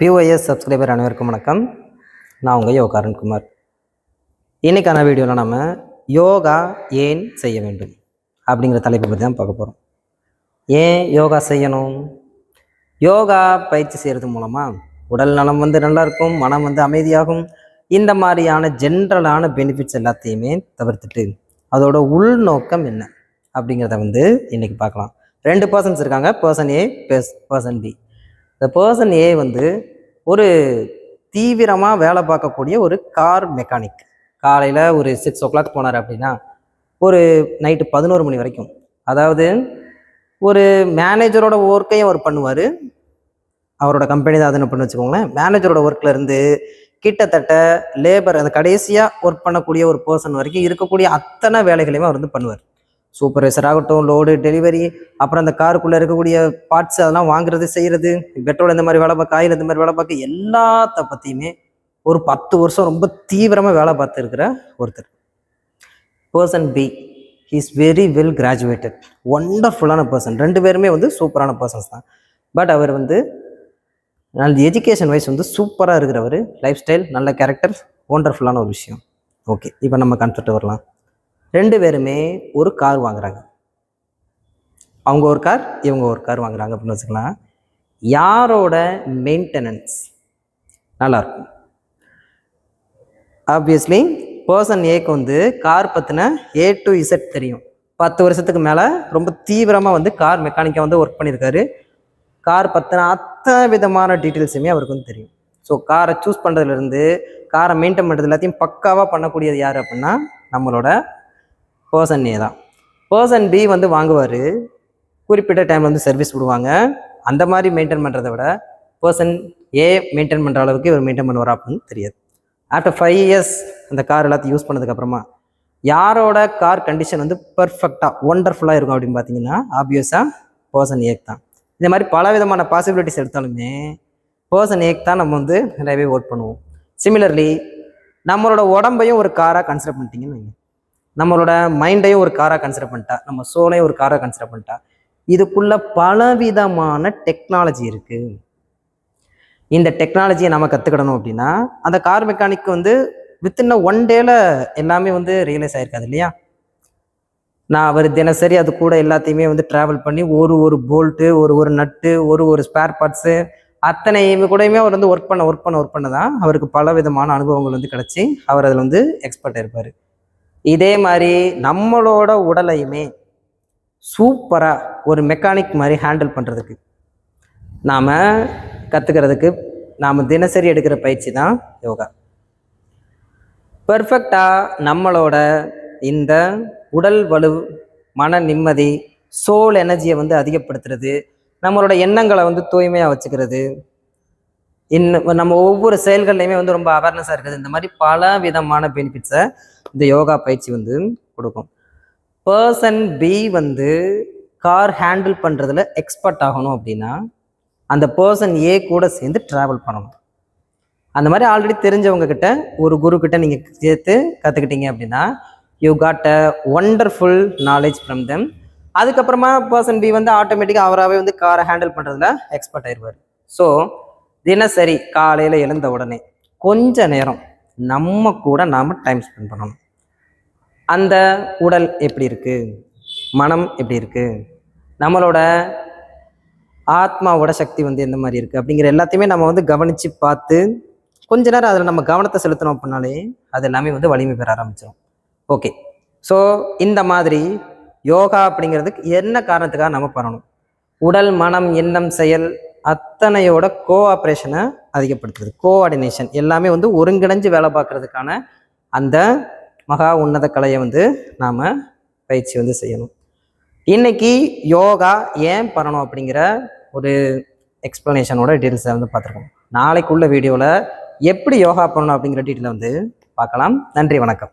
POS subscriber அனைவருக்கும் வணக்கம். நான் உங்கள் யோகா அருண்குமார். இன்னைக்கான வீடியோவில் நம்ம யோகா ஏன் செய்ய வேண்டும் அப்படிங்கிற தலைப்பை பற்றி தான் பார்க்க போகிறோம் ஏன் யோகா செய்யணும்? யோகா பயிற்சி செய்கிறது மூலமாக உடல் நலம் வந்து நல்லா இருக்கும் மனம் வந்து அமைதியாகும். இந்த மாதிரியான ஜென்ரலான பெனிஃபிட்ஸ் எல்லாத்தையுமே தவிர்த்துட்டு அதோட உள்நோக்கம் என்ன அப்படிங்கிறத வந்து இன்றைக்கி பார்க்கலாம். ரெண்டு பர்சன்ஸ் இருக்காங்க பர்சன் ஏ பர்சன் பி இந்த பர்சன் ஏ வந்து ஒரு தீவிரமாக வேலை பார்க்கக்கூடிய ஒரு கார் மெக்கானிக் காலையில் ஒரு சிக்ஸ் ஓ கிளாக் போனார் அப்படின்னா ஒரு நைட்டு பதினோரு மணி வரைக்கும். அதாவது ஒரு மேனேஜரோட ஒர்க்கையும் அவர் பண்ணுவார். அவரோட கம்பெனி தான் அதுன்னு பண்ணி வச்சுக்கோங்களேன். மேனேஜரோட ஒர்க்கில் இருந்து கிட்டத்தட்ட லேபர் அந்த கடைசியாக ஒர்க் பண்ணக்கூடிய ஒரு பர்சன் வரைக்கும் இருக்கக்கூடிய அத்தனை வேலைகளையுமே அவர் வந்து பண்ணுவார். சூப்பர்வைசர் ஆகட்டும் லோடு டெலிவரி அப்புறம் அந்த காருக்குள்ளே இருக்கக்கூடிய பார்ட்ஸ் அதெல்லாம் வாங்குறது செய்கிறது பெட்ரோல் இந்த மாதிரி வேலை பார்க்க ஆயில் இந்த மாதிரி வேலை பார்க்க எல்லாத்த பற்றியுமே ஒரு பத்து வருஷம் ரொம்ப தீவிரமாக வேலை பார்த்துருக்கிற ஒருத்தர். Person B is very well graduated ஒண்டர்ஃபுல்லான person ரெண்டு பேருமே வந்து சூப்பரான பர்சன்ஸ் தான். பட் அவர் வந்து நல்ல எஜுகேஷன் வைஸ் வந்து சூப்பராக இருக்கிறவர். லைஃப் ஸ்டைல் நல்ல கேரக்டர் ஒண்டர்ஃபுல்லான ஒரு விஷயம். ஓகே இப்போ நம்ம கான்செப்ட் வரலாம். ரெண்டு பேருமே ஒரு கார் வாங்குறாங்க. அவங்க ஒரு கார் இவங்க ஒரு கார் வாங்குறாங்க அப்படின்னு வச்சுக்கலாம். யாரோட மெயின்டெனன்ஸ் நல்லாயிருக்கும் ஆப்வியஸ்லி பர்சன் ஏக்கு வந்து கார் பற்றின ஏ டு இசட் தெரியும். பத்து வருஷத்துக்கு மேலே ரொம்ப தீவிரமாக வந்து கார் மெக்கானிக்காக வந்து ஒர்க் பண்ணியிருக்காரு. கார் பற்றின அத்தனை விதமான டீட்டெயில்ஸுமே அவருக்கு வந்து தெரியும். ஸோ காரை சூஸ் பண்ணுறதுலேருந்து காரை மெயின்டைன் பண்ணுறது எல்லாத்தையும் பக்காவாக பண்ணக்கூடியது யார் அப்படின்னா நம்மளோட பர்சன் ஏ தான். பர்சன் பி வந்து வாங்குவார். குறிப்பிட்ட டைமில் வந்து சர்வீஸ் விடுவாங்க. அந்த மாதிரி மெயின்டைன் பண்ணுறதை விட பர்சன் ஏ மெயின்டைன் பண்ணுற அளவுக்கு இவர் மெயின்டைன் பண்ணுவாரா அப்படின்னு தெரியாது. ஆஃப்டர் ஃபைவ் இயர்ஸ் அந்த கார் எல்லாத்தையும் யூஸ் பண்ணதுக்கப்புறமா யாரோட கார் கண்டிஷன் வந்து பர்ஃபெக்டாக ஒண்டர்ஃபுல்லாக இருக்கும் அப்படின்னு பார்த்தீங்கன்னா ஆப்வியஸாக பர்சன் ஏக் தான். இந்த மாதிரி பல விதமான பாசிபிலிட்டிஸ் எடுத்தாலுமே பர்சன் ஏக் தான் நம்ம வந்து நிறையவே ஓட் பண்ணுவோம். சிமிலர்லி நம்மளோட உடம்பையும் ஒரு காராக கன்சிடர் பண்ணிட்டீங்கன்னு வைங்க. நம்மளோட மைண்டையும் ஒரு காராக கன்சிடர் பண்ணிட்டா நம்ம சோலையும் ஒரு காராக கன்சிடர் பண்ணிட்டா இதுக்குள்ள பலவிதமான டெக்னாலஜி இருக்கு. இந்த டெக்னாலஜியை நம்ம கற்றுக்கிடணும் அப்படின்னா அந்த கார் மெக்கானிக் வந்து வித்தின் ஒன் டேல எல்லாமே வந்து ரியலைஸ் ஆயிருக்காது இல்லையா? நான் அவர் தினசரி அது கூட எல்லாத்தையுமே வந்து ட்ராவல் பண்ணி ஒரு ஒரு போல்ட்டு ஒரு ஒரு நட்டு ஒரு ஒரு ஸ்பேர் பார்ட்ஸு அத்தனை கூடயுமே அவர் வந்து ஒர்க் பண்ண ஒர்க் பண்ண ஒர்க் பண்ண தான் அவருக்கு பல விதமான அனுபவங்கள் வந்து கிடச்சி அவர் அதில் வந்து எக்ஸ்பர்ட் இருப்பார். இதே மாதிரி நம்மளோட உடலையுமே சூப்பராக ஒரு மெக்கானிக் மாதிரி ஹேண்டில் பண்ணுறதுக்கு நாம் கற்றுக்கிறதுக்கு நாம் தினசரி எடுக்கிற பயிற்சி தான் யோகா. பர்ஃபெக்டாக நம்மளோட இந்த உடல் வலு மன நிம்மதி சோல் எனர்ஜியை வந்து அதிகப்படுத்துறது நம்மளோட எண்ணங்களை வந்து தூய்மையாக வச்சுக்கிறது இன்னும் நம்ம ஒவ்வொரு செயல்கள்லையுமே வந்து ரொம்ப அவேர்னஸாக இருக்குது இந்த மாதிரி பல விதமான பெனிஃபிட்ஸை இந்த யோகா பயிற்சி வந்து கொடுக்கும். பர்சன் பி வந்து கார் ஹேண்டில் பண்ணுறதுல எக்ஸ்பர்ட் ஆகணும் அப்படின்னா அந்த பர்சன் ஏ கூட சேர்ந்து ட்ராவல் பண்ணணும். அந்த மாதிரி ஆல்ரெடி தெரிஞ்சவங்க கிட்ட ஒரு குரு கிட்ட நீங்கள் சேர்த்து கற்றுக்கிட்டீங்க அப்படின்னா you got a wonderful knowledge from them அதுக்கப்புறமா பர்சன் பி வந்து ஆட்டோமேட்டிக்காக அவராகவே வந்து காரை ஹேண்டில் பண்ணுறதுல எக்ஸ்பர்ட் ஆயிடுவார் ஸோ தினசரி காலையில் எழுந்த உடனே கொஞ்ச நேரம் நம்ம கூட நாம் டைம் ஸ்பெண்ட் பண்ணணும். அந்த உடல் எப்படி இருக்குது மனம் எப்படி இருக்குது நம்மளோட ஆத்மாவோட சக்தி வந்து எந்த மாதிரி இருக்குது அப்படிங்கிற எல்லாத்தையுமே நம்ம வந்து கவனித்து பார்த்து கொஞ்ச நேரம் அதில் நம்ம கவனத்தை செலுத்தணும் அப்படின்னாலே அது எல்லாமே வந்து வலிமை பெற ஆரம்பிச்சிடும் ஓகே ஸோ இந்த மாதிரி யோகா அப்படிங்கிறதுக்கு என்ன காரணத்துக்காக நம்ம பண்ணணும்? உடல் மனம் எண்ணம் செயல் அத்தனையோட கோஆப்ரேஷனை அதிகப்படுத்துறது. கோஆர்டினேஷன் எல்லாமே வந்து ஒருங்கிணைஞ்சு வேலை பார்க்கறதுக்கான அந்த மகா உன்னத கலையை வந்து நாம் பயிற்சி வந்து செய்யணும். இன்னைக்கு யோகா ஏன் பண்ணணும் அப்படிங்கிற ஒரு எக்ஸ்ப்ளனேஷனோட டீட்டெயில்ஸை வந்து பார்த்துருக்கோம். நாளைக்குள்ள வீடியோவில் எப்படி யோகா பண்ணணும் அப்படிங்கிற டீட்டெயிலை வந்து பார்க்கலாம். நன்றி வணக்கம்.